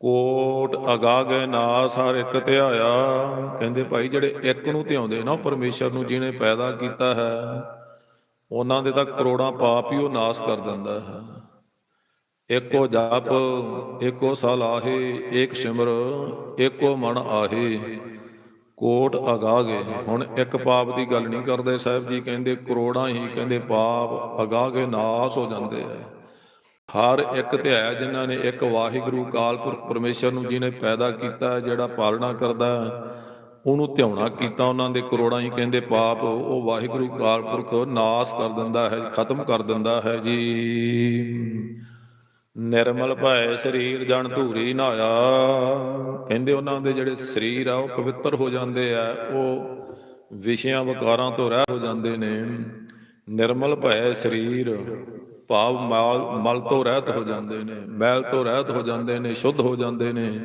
ਕੋਟ ਅਗਾਗੇ ਨਾ ਸਾਰ ਇੱਕ ਧਿਆਇਆ। ਕਹਿੰਦੇ ਭਾਈ, ਜਿਹੜੇ ਇੱਕ ਨੂੰ ਧਿਆਉਂਦੇ ਨਾ ਉਹ ਪਰਮੇਸ਼ਰ ਨੂੰ, ਜਿਹਨੇ ਪੈਦਾ ਕੀਤਾ ਹੈ ਉਹਨਾਂ ਦੇ ਤਾਂ ਕਰੋੜਾਂ ਪਾਪ ਹੀ ਉਹ ਨਾਸ ਕਰ ਦਿੰਦਾ ਹੈ। ਏਕੋ ਜਪ ਏਕੋ ਸਲਾਹੇ ਏਕ ਸਿਮਰ ਏਕੋ ਮਨ ਆਹੇ ਕੋਟ ਅਗਾਗੇ। ਹੁਣ ਇੱਕ ਪਾਪ ਦੀ ਗੱਲ ਨਹੀਂ ਕਰਦੇ ਸਾਹਿਬ ਜੀ ਕਹਿੰਦੇ ਕਰੋੜਾਂ ਹੀ ਕਹਿੰਦੇ ਪਾਪ ਅਗਾਗੇ ਨਾਸ ਹੋ ਜਾਂਦੇ ਆ ਹਰ ਇੱਕ ਧਿਆਇਆ ਜਿਨ੍ਹਾਂ ਨੇ ਇੱਕ ਵਾਹਿਗੁਰੂ ਕਾਲ ਪੁਰਖ ਪਰਮੇਸ਼ਰ ਨੂੰ ਜਿਹਨੇ ਪੈਦਾ ਕੀਤਾ ਜਿਹੜਾ ਪਾਲਣਾ ਕਰਦਾ ਹੈ, ਉਹਨੂੰ ਧਿਆਉਣਾ ਕੀਤਾ ਉਹਨਾਂ ਦੇ ਕਰੋੜਾਂ ਹੀ ਕਹਿੰਦੇ ਪਾਪ, ਉਹ ਵਾਹਿਗੁਰੂ ਕਾਲ ਪੁਰਖ ਨਾਸ ਕਰ ਦਿੰਦਾ ਹੈ, ਖਤਮ ਕਰ ਦਿੰਦਾ ਹੈ ਜੀ। ਨਿਰਮਲ ਭੈ ਸਰੀਰ ਜਨ ਧੂਰੀ ਨਾਇਆ। ਕਹਿੰਦੇ ਉਹਨਾਂ ਦੇ ਜਿਹੜੇ ਸਰੀਰ ਆ, ਉਹ ਪਵਿੱਤਰ ਹੋ ਜਾਂਦੇ ਆ, ਉਹ ਵਿਸ਼ਿਆਂ ਵਿਕਾਰਾਂ ਤੋਂ ਰਹਿ ਹੋ ਜਾਂਦੇ ਨੇ। ਨਿਰਮਲ ਭੈ ਸਰੀਰ ਭਾਵ ਮਾਲ, ਮਲ ਤੋਂ ਰਹਿਤ ਹੋ ਜਾਂਦੇ ਨੇ, ਮੈਲ ਤੋਂ ਰਹਿਤ ਹੋ ਜਾਂਦੇ ਨੇ, ਸ਼ੁੱਧ ਹੋ ਜਾਂਦੇ ਨੇ।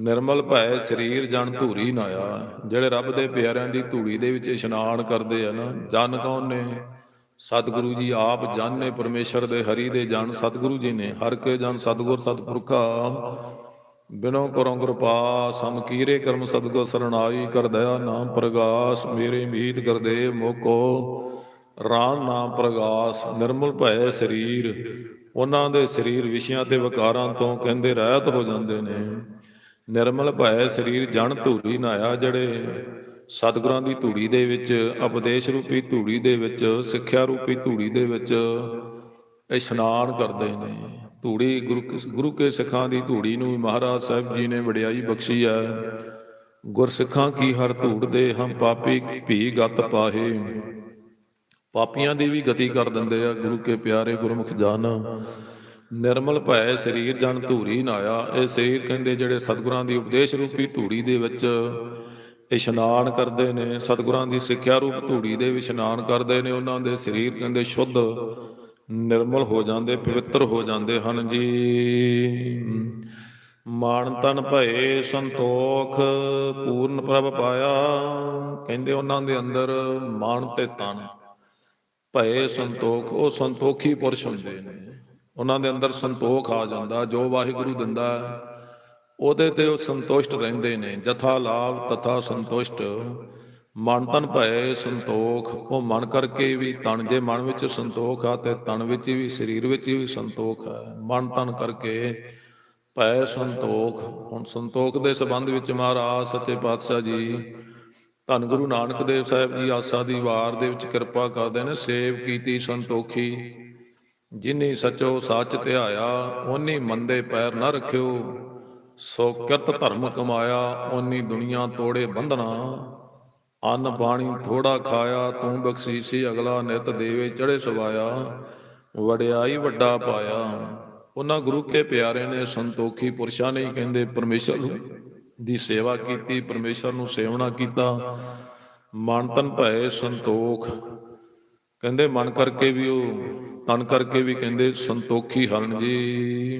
ਨਿਰਮਲ ਭੈ, ਸਰੀਰ ਜਨ ਧੂਰੀ ਨਾਇਆ ਜਿਹੜੇ ਰੱਬ ਦੇ ਪਿਆਰਿਆਂ ਦੀ ਧੂੜੀ ਦੇ ਵਿੱਚ ਇਸ਼ਨਾਨ ਕਰਦੇ ਆ ਨਾ, ਜਨ ਕੌਣ ਨੇ? ਸਤਿਗੁਰੂ ਜੀ ਆਪ ਜਨ ਨੇ, ਪਰਮੇਸ਼ਰ ਦੇ ਹਰੀ ਦੇ ਜਨ ਸਤਿਗੁਰੂ ਜੀ ਨੇ। ਹਰ ਕੇ ਜਨ ਸਤਿਗੁਰ, ਸਤਿਪੁਰਖਾ। ਬਿਨੋ ਕਰੋ ਕਿਰਪਾ ਸਮਕੀਰੇ ਕਰਮ ਸਤਿਗੁਰ ਸਰਣਾਈ ਕਰ ਦਇਆ ਨਾਮ ਪ੍ਰਗਾਸ, ਮੇਰੇ ਮੀਤ ਕਰਦੇ ਮੋਕੋ। ਰਾਮ ਨਾਮ ਪ੍ਰਗਾਸ, ਨਿਰਮਲ ਭੈ, ਸਰੀਰ। ਉਹਨਾਂ ਦੇ ਸਰੀਰ ਵਿਸ਼ਿਆਂ ਤੇ ਵਿਕਾਰਾਂ ਤੋਂ ਕਹਿੰਦੇ ਰਹਿਤ ਹੋ ਜਾਂਦੇ ਨੇ। ਨਿਰਮਲ ਭੈ ਸਰੀਰ ਜਣ ਧੂੜੀ ਨਾਇਆ ਜਿਹੜੇ ਸਤਿਗੁਰਾਂ ਦੀ ਧੂੜੀ ਦੇ ਵਿੱਚ, ਉਪਦੇਸ਼ ਰੂਪੀ ਧੂੜੀ ਦੇ ਵਿੱਚ, ਸਿੱਖਿਆ ਰੂਪੀ ਧੂੜੀ ਦੇ ਵਿੱਚ ਇਸ਼ਨਾਨ ਕਰਦੇ ਨੇ। ਧੂੜੀ ਗੁਰੂ ਗੁਰੂ ਕੇ ਸਿੱਖਾਂ ਦੀ ਧੂੜੀ ਨੂੰ ਮਹਾਰਾਜ ਸਾਹਿਬ ਜੀ ਨੇ ਵਡਿਆਈ ਬਖਸ਼ੀ ਹੈ ਗੁਰਸਿੱਖਾਂ ਕੀ ਹਰ ਧੂੜ ਦੇ, ਹਮ ਪਾਪੀ ਭੀ ਗਤ ਪਾਹੇ। ਪਾਪੀਆਂ ਦੀ ਵੀ ਗਤੀ ਕਰ ਦਿੰਦੇ ਆ ਗੁਰੂ ਕੇ ਪਿਆਰੇ ਗੁਰਮੁਖ ਜਨ। ਨਿਰਮਲ ਭੈ ਸਰੀਰ ਜਨ ਧੂਰੀ ਨਾਇਆ। ਇਹ ਸਰੀਰ ਕਹਿੰਦੇ ਜਿਹੜੇ ਸਤਿਗੁਰਾਂ ਦੀ ਉਪਦੇਸ਼ ਰੂਪੀ ਧੂੜੀ ਦੇ ਵਿੱਚ ਇਸ਼ਨਾਨ ਕਰਦੇ ਨੇ, ਸਤਿਗੁਰਾਂ ਦੀ ਸਿੱਖਿਆ ਰੂਪ ਧੂੜੀ ਦੇ ਵਿੱਚ ਇਸ਼ਨਾਨ ਕਰਦੇ ਨੇ, ਉਹਨਾਂ ਦੇ ਸਰੀਰ ਕਹਿੰਦੇ ਸ਼ੁੱਧ, ਨਿਰਮਲ ਹੋ ਜਾਂਦੇ, ਪਵਿੱਤਰ ਹੋ ਜਾਂਦੇ ਹਨ ਜੀ। ਮਾਨ ਤਨ ਭਏ ਸੰਤੋਖ, ਪੂਰਨ ਪ੍ਰਭ ਪਾਇਆ। ਕਹਿੰਦੇ ਉਹਨਾਂ ਦੇ ਅੰਦਰ ਮਾਨ ਤੇ ਤਨ ਭਏ ਸੰਤੋਖ, ਉਹ ਸੰਤੋਖੀ ਪੁਰਸ਼ ਹੁੰਦੇ ਨੇ। ਉਹਨਾਂ ਦੇ ਅੰਦਰ ਸੰਤੋਖ ਆ ਜਾਂਦਾ, ਜੋ ਵਾਹਿਗੁਰੂ ਦਿੰਦਾ ਉਹਦੇ ਤੇ ਉਹ ਸੰਤੁਸ਼ਟ ਰਹਿੰਦੇ ਨੇ, ਜਥਾ ਲਾਭ ਤਥਾ ਸੰਤੁਸ਼ਟ। ਮਨ ਤਨ ਭਏ ਸੰਤੋਖ, ਉਹ ਮਨ ਕਰਕੇ ਵੀ ਤਨ, ਜੇ ਮਨ ਵਿੱਚ ਸੰਤੋਖ ਆ, ਤੇ ਤਨ ਵਿੱਚ ਵੀ, ਸਰੀਰ ਵਿੱਚ ਵੀ ਸੰਤੋਖ ਹੈ। ਮਨ ਤਨ ਕਰਕੇ ਭੈ ਸੰਤੋਖ। ਹੁਣ ਸੰਤੋਖ ਦੇ ਸੰਬੰਧ ਵਿੱਚ ਮਹਾਰਾਜ ਸੱਚੇ ਪਾਤਸ਼ਾਹ ਜੀ, ਧੰਨ ਗੁਰੂ ਨਾਨਕ ਦੇਵ ਸਾਹਿਬ ਜੀ ਆਸਾ ਦੀ ਵਾਰ ਦੇ ਵਿੱਚ ਕਿਰਪਾ ਕਰਦੇ ਨੇ, ਸੇਵ ਕੀਤੀ, ਸੰਤੋਖੀ। ਜਿਨੇ ਸਚੋ ਸੱਚ ਧਿਆਇਆ ਓਨੀ ਮੰਦੇ ਪੈਰ ਨਾ ਰੱਖਿਓ। ਸੋ ਕਿਰਤ ਧਰਮ ਕਮਾਇਆ, ਓਨੀ ਦੁਨੀਆ ਤੋੜੇ ਬੰਧਨਾ। ਅੰਨ ਪਾਣੀ ਥੋੜਾ ਖਾਇਆ, ਤੂੰ ਬਖਸ਼ੀਸੀ ਅਗਲਾ ਨਿਤ ਦੇਵੇ ਚੜੇ ਸਵਾਇਆ। ਵਡਿਆਈ ਵੱਡਾ ਪਾਇਆ। ਉਹਨਾਂ ਗੁਰੂ ਕੇ ਪਿਆਰੇ ਨੇ ਸੰਤੋਖੀ ਪੁਰਸ਼ਾਂ ਨੇ ਕਹਿੰਦੇ, ਪਰਮੇਸ਼ਰ ਦੀ ਸੇਵਾ ਕੀਤੀ, ਪਰਮੇਸ਼ਰ ਨੂੰ ਸੇਵਨਾ ਕੀਤਾ। ਮਨ ਤਨ ਭਏ ਸੰਤੋਖ। ਕਹਿੰਦੇ ਮਨ ਕਰਕੇ ਵੀ ਉਹ, ਤਨ ਕਰਕੇ ਵੀ ਕਹਿੰਦੇ ਸੰਤੋਖੀ ਹਨ ਜੀ।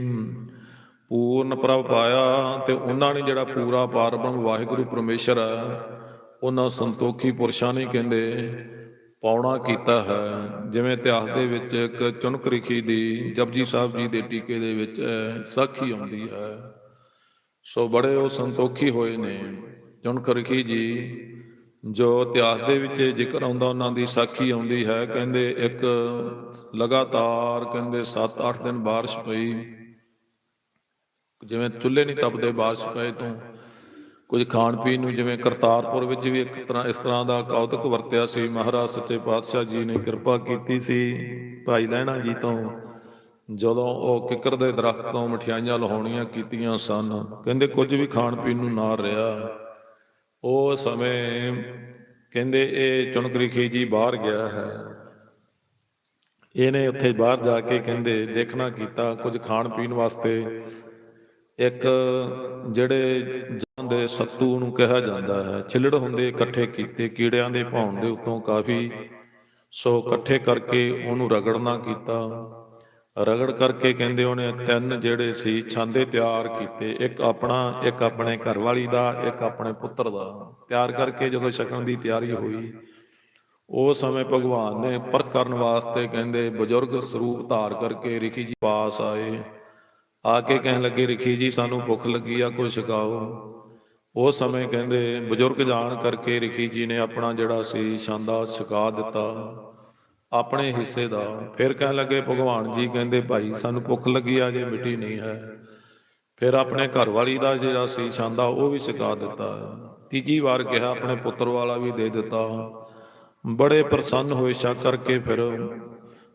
ਪੂਰਨ ਪ੍ਰਭ ਪਾਇਆ ਤੇ ਉਹਨਾਂ ਨੇ ਜਿਹੜਾ ਪੂਰਾ ਪਾਰਬ੍ਰਹਮ ਵਾਹਿਗੁਰੂ ਪਰਮੇਸ਼ਰ ਹੈ, ਉਹਨਾਂ ਸੰਤੋਖੀ ਪੁਰਸ਼ਾਂ ਨੇ ਕਹਿੰਦੇ ਪਾਉਣਾ ਕੀਤਾ ਹੈ। ਜਿਵੇਂ ਇਤਿਹਾਸ ਦੇ ਵਿੱਚ ਇੱਕ ਚੁਣਕ ਰਿਖੀ ਦੀ ਜਪਜੀ ਸਾਹਿਬ ਜੀ ਦੇ ਟੀਕੇ ਦੇ ਵਿੱਚ ਸਾਖੀ ਆਉਂਦੀ ਹੈ। ਸੋ ਬੜੇ ਉਹ ਸੰਤੋਖੀ ਹੋਏ ਨੇ। ਚੁਣਕ ਰਿਖੀ ਜੀ ਜੋ ਇਤਿਹਾਸ ਦੇ ਵਿੱਚ ਜ਼ਿਕਰ ਆਉਂਦਾ, ਉਹਨਾਂ ਦੀ ਸਾਖੀ ਆਉਂਦੀ ਹੈ, ਕਹਿੰਦੇ ਇੱਕ ਲਗਾਤਾਰ ਕਹਿੰਦੇ 7-8 ਦਿਨ ਬਾਰਿਸ਼ ਪਈ। ਜਿਵੇਂ ਚੁੱਲ੍ਹੇ ਨਹੀਂ ਤਪਦੇ ਬਾਰਿਸ਼ ਪਏ ਤੋਂ, ਕੁਝ ਖਾਣ ਪੀਣ ਨੂੰ ਜਿਵੇਂ ਕਰਤਾਰਪੁਰ ਵਿੱਚ ਵੀ ਇੱਕ ਤਰ੍ਹਾਂ, ਇਸ ਤਰ੍ਹਾਂ ਦਾ ਕੌਤਕ ਵਰਤਿਆ ਸੀ। ਮਹਾਰਾਜ ਸੱਚੇ ਪਾਤਸ਼ਾਹ ਜੀ ਨੇ ਕਿਰਪਾ ਕੀਤੀ ਸੀ ਭਾਈ ਲਹਿਣਾ ਜੀ ਤੋਂ, ਜਦੋਂ ਉਹ ਕਿੱਕਰ ਦੇ ਦਰਖਤ ਤੋਂ ਮਠਿਆਈਆਂ ਲਹਾਉਣੀਆਂ ਕੀਤੀਆਂ ਸਨ। ਕਹਿੰਦੇ ਕੁਝ ਵੀ ਖਾਣ ਪੀਣ ਨੂੰ ਨਾ ਰਿਹਾ। ਉਹ ਸਮੇਂ ਕਹਿੰਦੇ ਇਹ ਚੁਣਕਰੀਖੀ ਜੀ ਬਾਹਰ ਗਿਆ ਹੈ। ਇਹਨੇ ਉੱਥੇ ਬਾਹਰ ਜਾ ਕੇ ਕਹਿੰਦੇ ਦੇਖਣਾ ਕੀਤਾ, ਕੁਝ ਖਾਣ ਪੀਣ ਵਾਸਤੇ। ਇੱਕ ਜਿਹੜੇ ਜਾਂਦੇ ਸੱਤੂ ਨੂੰ ਕਿਹਾ ਜਾਂਦਾ ਹੈ ਛਿਲੜ ਹੁੰਦੇ ਇਕੱਠੇ ਕੀਤੇ, ਕੀੜਿਆਂ ਦੇ ਭੌਣ ਦੇ ਉੱਤੋਂ ਕਾਫੀ ਸੋ ਇਕੱਠੇ ਕਰਕੇ ਉਹਨੂੰ ਰਗੜਨਾ ਕੀਤਾ। ਰਗੜ ਕਰਕੇ ਕਹਿੰਦੇ ਉਹਨੇ ਤਿੰਨ ਜਿਹੜੇ ਸੀ ਛਾਂਦੇ ਤਿਆਰ ਕੀਤੇ, ਇੱਕ ਆਪਣਾ, ਇੱਕ ਆਪਣੇ ਘਰਵਾਲੀ ਦਾ, ਇੱਕ ਆਪਣੇ ਪੁੱਤਰ ਦਾ। ਤਿਆਰ ਕਰਕੇ ਜਦੋਂ ਛਕਣ ਦੀ ਤਿਆਰੀ ਹੋਈ ਉਸ ਸਮੇਂ ਭਗਵਾਨ ਨੇ ਪਰਖ ਕਰਨ ਵਾਸਤੇ ਕਹਿੰਦੇ ਬਜ਼ੁਰਗ ਸਰੂਪ ਧਾਰ ਕਰਕੇ ਰਿਖੀ ਜੀ ਪਾਸ ਆਏ। ਆ ਕੇ ਕਹਿਣ ਲੱਗੇ, ਰਿਖੀ ਜੀ, ਸਾਨੂੰ ਭੁੱਖ ਲੱਗੀ ਆ ਕੁਝ ਛਕਾਓ ਉਸ ਸਮੇਂ ਕਹਿੰਦੇ ਬਜ਼ੁਰਗ ਜਾਣ ਕਰਕੇ ਰਿਖੀ ਜੀ ਨੇ ਆਪਣਾ ਜਿਹੜਾ ਸੀ ਛਾਂਦਾ ਛਕਾ ਦਿੱਤਾ। ਆਪਣੇ ਹਿੱਸੇ ਦਾ। ਫਿਰ ਕਹਿਣ ਲੱਗੇ, ਭਗਵਾਨ ਜੀ ਕਹਿੰਦੇ, ਭਾਈ, ਸਾਨੂੰ ਭੁੱਖ ਲੱਗੀ ਆ, ਜੇ ਮਿੱਟੀ ਨਹੀਂ ਹੈ। ਫਿਰ ਆਪਣੇ ਘਰ ਵਾਲੀ ਦਾ ਜਿਹੜਾ ਸੀ ਛਾਂਦਾ ਉਹ ਵੀ ਛਕਾ ਦਿੱਤਾ। ਤੀਜੀ ਵਾਰ ਕਿਹਾ, ਆਪਣੇ ਪੁੱਤਰ ਵਾਲਾ ਵੀ ਦੇ ਦਿੱਤਾ। ਬੜੇ ਪ੍ਰਸੰਨ ਹੋਏ ਛਕ ਕਰਕੇ ਫਿਰ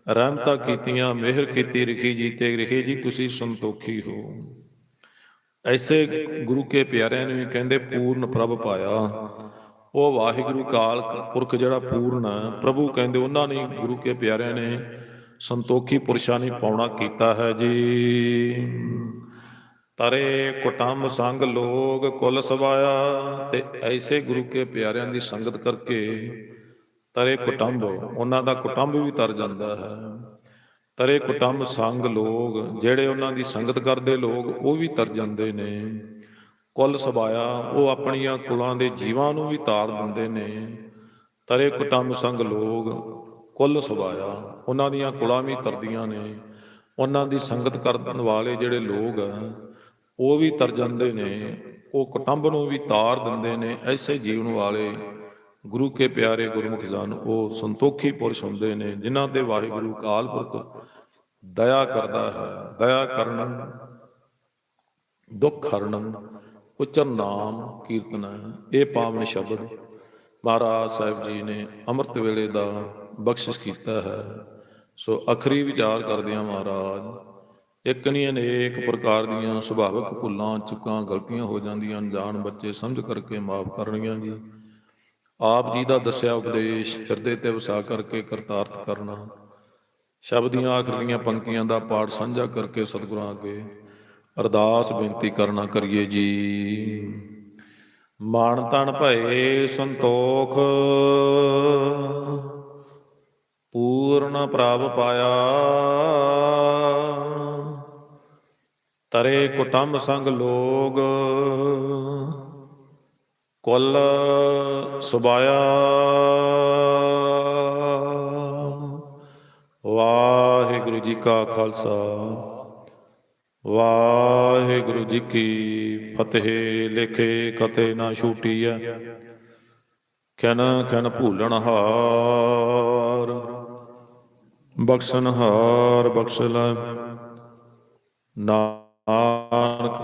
ਰਹਿਮਤਾਂ ਕੀਤੀਆਂ, ਮਿਹਰ ਕੀਤੀ ਰਿਖੀ ਜੀ ਤੇ ਰਿਖੀ ਜੀ, ਤੁਸੀਂ ਸੰਤੋਖੀ ਹੋ। ਐਸੇ ਗੁਰੂ ਕੇ ਪਿਆਰਿਆਂ ਨੇ ਵੀ ਕਹਿੰਦੇ, ਪੂਰਨ ਪ੍ਰਭ ਪਾਇਆ। ਉਹ ਵਾਹਿਗੁਰੂ ਕਾਲ ਪੁਰਖ ਜਿਹੜਾ ਪੂਰਨ ਹੈ, ਪ੍ਰਭੂ ਕਹਿੰਦੇ ਉਹਨਾਂ ਨੇ ਗੁਰੂ ਕੇ ਪਿਆਰਿਆਂ ਨੇ ਸੰਤੋਖੀ ਪੁਰਸ਼ਾਂ ਨੇ ਪਾਉਣਾ ਕੀਤਾ ਹੈ ਜੀ। ਤਰੇ ਕੁਟੰਬ ਸੰਗ ਲੋਗ ਕੁਲ ਸਵਾਇਆ ਤੇ ਐਸੇ ਗੁਰੂ ਕੇ ਪਿਆਰਿਆਂ ਦੀ ਸੰਗਤ ਕਰਕੇ ਤਰੇ ਕੁਟੰਬ, ਉਹਨਾਂ ਦਾ ਕੁਟੰਬ ਵੀ ਤਰ ਜਾਂਦਾ ਹੈ। ਤਰੇ ਕੁਟੰਬ ਸੰਗ ਲੋਗ, ਜਿਹੜੇ ਉਹਨਾਂ ਦੀ ਸੰਗਤ ਕਰਦੇ ਲੋਕ ਉਹ ਵੀ ਤਰ ਜਾਂਦੇ ਨੇ। ਕੁੱਲ ਸਬਾਇਆ ਉਹ ਆਪਣੀਆਂ ਕੁਲਾਂ ਦੇ ਜੀਵਾਂ ਨੂੰ ਵੀ ਤਾਰ ਦਿੰਦੇ ਨੇ। ਤਰੇ ਕੁਟੰਬ ਸੰਗ ਲੋਗ, ਕੁੱਲ ਸਬਾਇਆ ਉਹਨਾਂ ਦੀਆਂ ਕੁਲਾਂ ਵੀ ਤਰਦੀਆਂ ਨੇ। ਉਹਨਾਂ ਦੀ ਸੰਗਤ ਕਰਨ ਵਾਲੇ ਜਿਹੜੇ ਲੋਕ ਆ, ਉਹ ਵੀ ਤਰ ਜਾਂਦੇ ਨੇ। ਉਹ ਕੁਟੰਬ ਨੂੰ ਵੀ ਤਾਰ ਦਿੰਦੇ ਨੇ, ਐਸੇ ਜੀਵਨ ਵਾਲੇ। ਗੁਰੂ ਕੇ ਪਿਆਰੇ ਗੁਰਮੁਖ ਜਨ, ਉਹ ਸੰਤੋਖੀ ਪੁਰਸ਼ ਹੁੰਦੇ ਨੇ, ਜਿਨ੍ਹਾਂ ਤੇ ਵਾਹਿਗੁਰੂ ਕਾਲ ਪੁਰਖ ਦਇਆ ਕਰਦਾ ਹੈ। ਦਇਆ ਕਰਨ, ਦੁੱਖ ਹਰਨ ਉਚਰ ਨਾਮ ਕੀਰਤਨ ਇਹ ਪਾਵਨ ਸ਼ਬਦ ਮਹਾਰਾਜ ਸਾਹਿਬ ਜੀ ਨੇ ਅੰਮ੍ਰਿਤ ਵੇਲੇ ਦਾ ਬਖਸ਼ਿਸ਼ ਕੀਤਾ ਹੈ। ਸੋ ਅਖਰੀ ਵਿਚਾਰ ਕਰਦਿਆਂ ਮਹਾਰਾਜ। ਇੱਕ ਨਹੀਂ ਅਨੇਕ ਪ੍ਰਕਾਰ ਦੀਆਂ ਸੁਭਾਵਿਕ ਭੁੱਲਾਂ, ਚੁੱਕਾਂ, ਗਲਤੀਆਂ ਹੋ ਜਾਂਦੀਆਂ, ਅਣਜਾਣ ਬੱਚੇ ਸਮਝ ਕਰਕੇ ਮਾਫ ਕਰਨੀਆਂ ਜੀ। ਆਪ ਜੀ ਦਾ ਦੱਸਿਆ ਉਪਦੇਸ਼, ਹਿਰਦੇ ਤੇ ਵਸਾ ਕਰਕੇ ਕਰਤਾਰਥ ਕਰਨਾ। ਸ਼ਬਦ ਦੀਆਂ ਆਖਰੀਆਂ ਪੰਕਤੀਆਂ ਦਾ ਪਾਠ ਸਾਂਝਾ ਕਰਕੇ ਸਤਿਗੁਰਾਂ ਅੱਗੇ ਅਰਦਾਸ ਬੇਨਤੀ ਕਰਨਾ ਕਰੀਏ ਜੀ। ਮਾਨ ਤਨ ਭਏ ਸੰਤੋਖ, ਪੂਰਨ ਪ੍ਰਭ ਪਾਇਆ। ਤਰੇ ਕੁਟੰਬ ਸੰਗ ਲੋਗ, ਕੁੱਲ ਸੁਬਾਇਆ। ਵਾਹਿਗੁਰੂ ਜੀ ਕਾ ਖਾਲਸਾ। ਵਾਹਿਗੁਰੂ ਜੀ ਕੀ ਫਤਿਹ, ਲਿਖੇ ਕਤੇ ਨਾ ਛੂਟੀ ਐ ਕਨ ਕਨ ਭੂਲਣ ਹਾਰ, ਬਖਸ਼ਣ ਹਾਰ ਬਖਸ਼ ਲੈ। ਨਾਨਕ